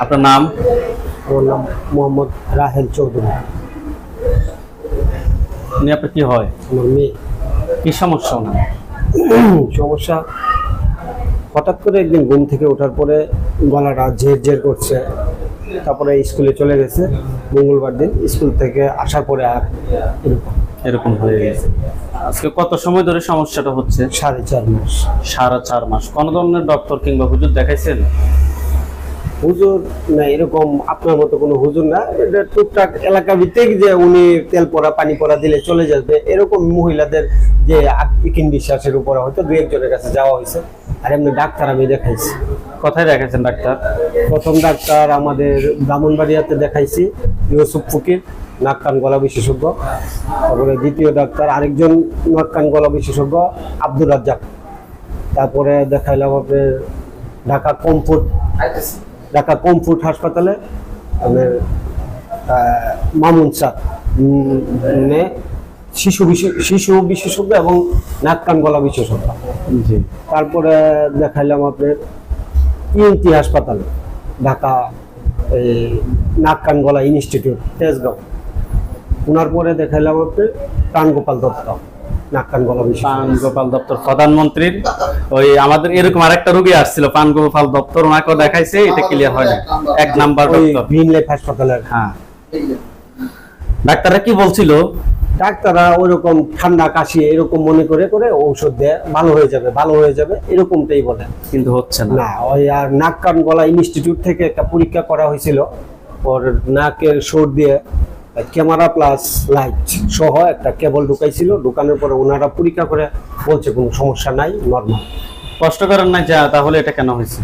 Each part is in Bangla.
আপনার নাম? আমার নাম মোহাম্মদ রাহেল চৌধুরী। উনি আপনার কি হয়? আমার মেয়ে। কি সমস্যা ওনার? সমস্যা হঠাৎ করে একদিন ঘুম থেকে ওঠার পরে গলাটা ঝের ঝের করছে। তারপরে স্কুলে চলে গেছে। মঙ্গলবার দিন স্কুল থেকে আসার পরে আর এরকম। এরকম হয়ে গেছে। আজকে কত সময় ধরে সমস্যাটা হচ্ছে? সাড়ে চার মাস। সাড়ে চার মাস। কোন ধরনের ডক্টর কিংবা হুজুর দেখাইছেন? হুজুর না এরকম আপনার মতো কোনো হুজুর না। এটা টুকটাক এলাকা ভিত্তিক যে উনি তেল পড়া পানি পড়া দিলে চলে যাবে। এরকম মহিলাদের যে ইকিন বিশ্বাসের উপরে হয়তো দু একজনের কাছে যাওয়া হয়েছে। আর এমনি ডাক্তার আমি দেখাইছি। কোথায় দেখাইছেন ডাক্তার? প্রথম ডাক্তার আমাদের ব্রাহ্মণবাড়িয়াতে দেখাইছি ইউসুফ ফকির নাক কান গলা বিশেষজ্ঞ। তারপরে দ্বিতীয় ডাক্তার আরেকজন নাক কান গলা বিশেষজ্ঞ আব্দুর রাজ্জাক। তারপরে দেখাইলাম আপনার ঢাকা কমফোর্ট। ঢাকা কমফোর্ট হাসপাতালে আপনার আহ, মামুন স্যার মানে শিশু শিশু বিশেষজ্ঞ এবং নাক কান গলা বিশেষজ্ঞ। জি। তারপরে দেখাইলাম আপনার ইএনটি হাসপাতালে ঢাকা এই নাক কান গলা ইনস্টিটিউট তেজগাঁও। ওনার পরে দেখাইলাম আপনার প্রাণগোপাল দত্ত। পান গোপাল দপ্তর প্রধানমন্ত্রীর। ওই আমাদের এরকম আরেকটা রোগী আসছিল পান গোপাল দপ্তর দেখাইছে এটা ক্লিয়ার হয় না এক নাম্বার ডক্টর গ্রিন লাইফ হাসপাতালের। হ্যাঁ। ডাক্তাররা কি বলছিল? ডাক্তাররা ওইরকম ঠান্ডা কাশি এরকম মনে করে করে ঔষধ দেয় ভালো হয়ে যাবে ভালো হয়ে যাবে এরকমটাই বলে। কিন্তু হচ্ছে না। না ওই আর নাক কান গলা ইনস্টিটিউট থেকে একটা পরীক্ষা করা হয়েছিল ওর নাকের সুর দিয়ে ক্যামেরা প্লাস লাইট সহ একটা কেবল ঢুকাইছিল। ঢুকানোর পরে ওনারা পরীক্ষা করে বলছে কোনো সমস্যা নাই নর্মাল কষ্ট করেন না যা তাহলে এটা কেন হয়েছে?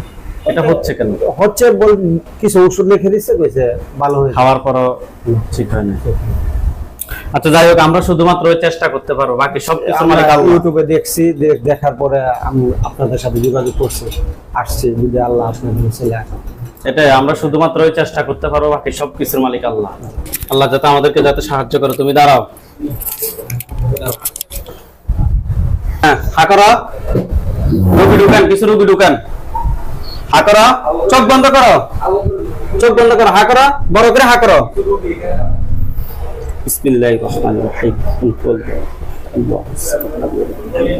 এটা হচ্ছে কেন? হচ্ছে বল কিছু ওষুধ লিখে দিচ্ছে কইছে ভালো হয়েছে। খাওয়ার পরও ঠিক হয় না আচ্ছা যাই হোক আমরা শুধুমাত্র ওই চেষ্টা করতে পারব বাকি সব কিছু মানে ইউটিউবে দেখছি দেখার পরে আমি আপনাদের সাথে যোগাযোগ করছি। আসছি যদি আল্লাহ আপনাদের ছেলে আসে। এটাই আমরা শুধুমাত্র ওই চেষ্টা করতে পারবো বাকি সব কিছুর মালিক আল্লাহ আল্লাহ যাতে আমাদেরকে যাতে সাহায্য করে তুমি দাঁড়াও হ্যাঁ হা করো রুগী ঢুকান কিছু রুগী ঢুকান হা করো চোখ বন্ধ করো চোখ বন্ধ করো হা করো বড় করে হা করো বিসমিল্লাহির রহমানির রহিম কুল কুল الله الصمد لم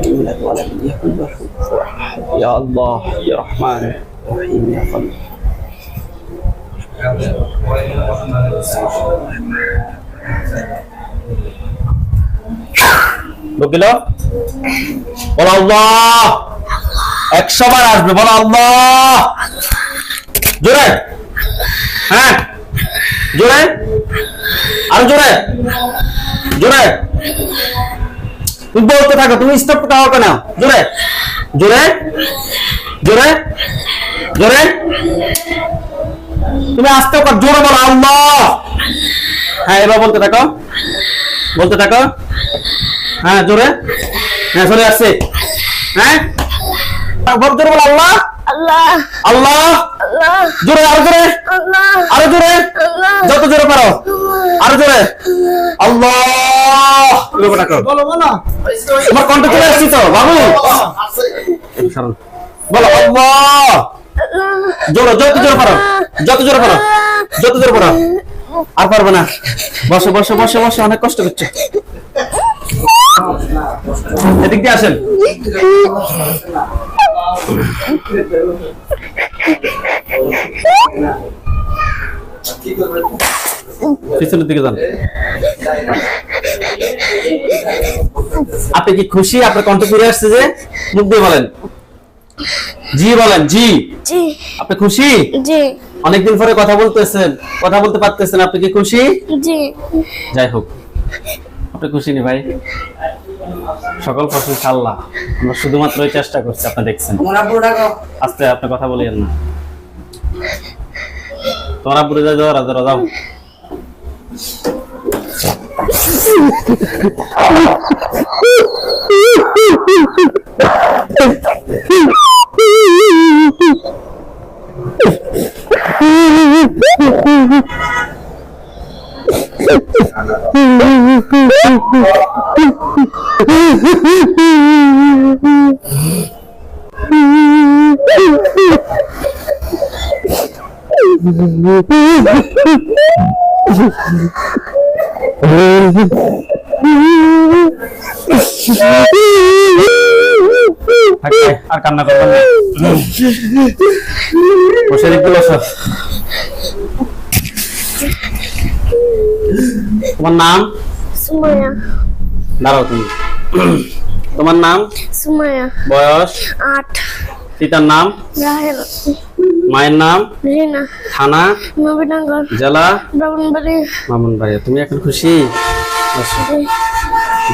يلد ولم يكن له كفوا أحد. يا الله يا رحمن يا رحيم يا قدير ঢুকিল বলো আল্লাহ। একশো বার আসবে, বলো আল্লাহ। জোরে। হ্যাঁ। জোরে। আরও জোরে। জোরে। তুমি বলতে থাকো, তুমি স্টপ করতে কেন? জোরে। জোরে। জোরে। জোরে। তুমি আস্তে কর জোরে বলো আল্লাহ! হ্যাঁ এবার বলতে থাকো। বলতে থাকো। হ্যাঁ জোরে। হ্যাঁ জোরে আসছে। হ্যাঁ? বল জোরে বলো আল্লাহ! আল্লাহ। আল্লাহ! জোরে আরও জোরে। আল্লাহ। আরও জোরে। যত জোরে পারো। আরও জোরে। আল্লাহ। তোমার কণ্ঠ চলে আসছি তো বাবু! বলো আল্লাহ! জোরে যত জোরে পারো। যত জোরে পারো যত জোরে পারো আর পারবে না। বসো বসো বসো বসো অনেক কষ্ট করছে। এদিক দিয়ে আসেন। পিছনের দিকে যান। আপনি কি খুশি? আপনার কণ্ঠ ফিরে আসছে যে মুখ দিয়ে বলেন। জি বলেন জি। জি। আপনি খুশি? জি। অনেকদিন পরে কথা বলতেছেন কথা বলতে পারতেছেন আপনি কি খুশি? জি। যাই হোক আপনি খুশি নি ভাই? সকল ফসল খাল্লা আমরা শুধুমাত্র এই চেষ্টা করছি আপনি দেখছেন। আস্তে আপনি কথা বলিয়েন না। তোমরা পুরে যাও যাও রাজা রাজাও। Thank আর কান্না করবেন বসে দেখতে বসো তোমার নাম? সুমায়া দাঁড়াও তুমি। তোমার নাম? সুমায়া বয়স? আট। পিতার নাম? রাহেল। মায়ের নাম? রিনা। থানা? নবীনগর। জেলা? ব্রাহ্মণবাড়ি। মামুনবাড়িয়া তুমি এখন খুশি?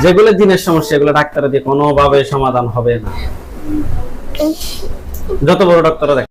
যেগুলো দিনের সমস্যা এগুলো ডাক্তার দিয়ে কোনোভাবে সমাধান হবে না। যত বড় ডাক্তার দেখ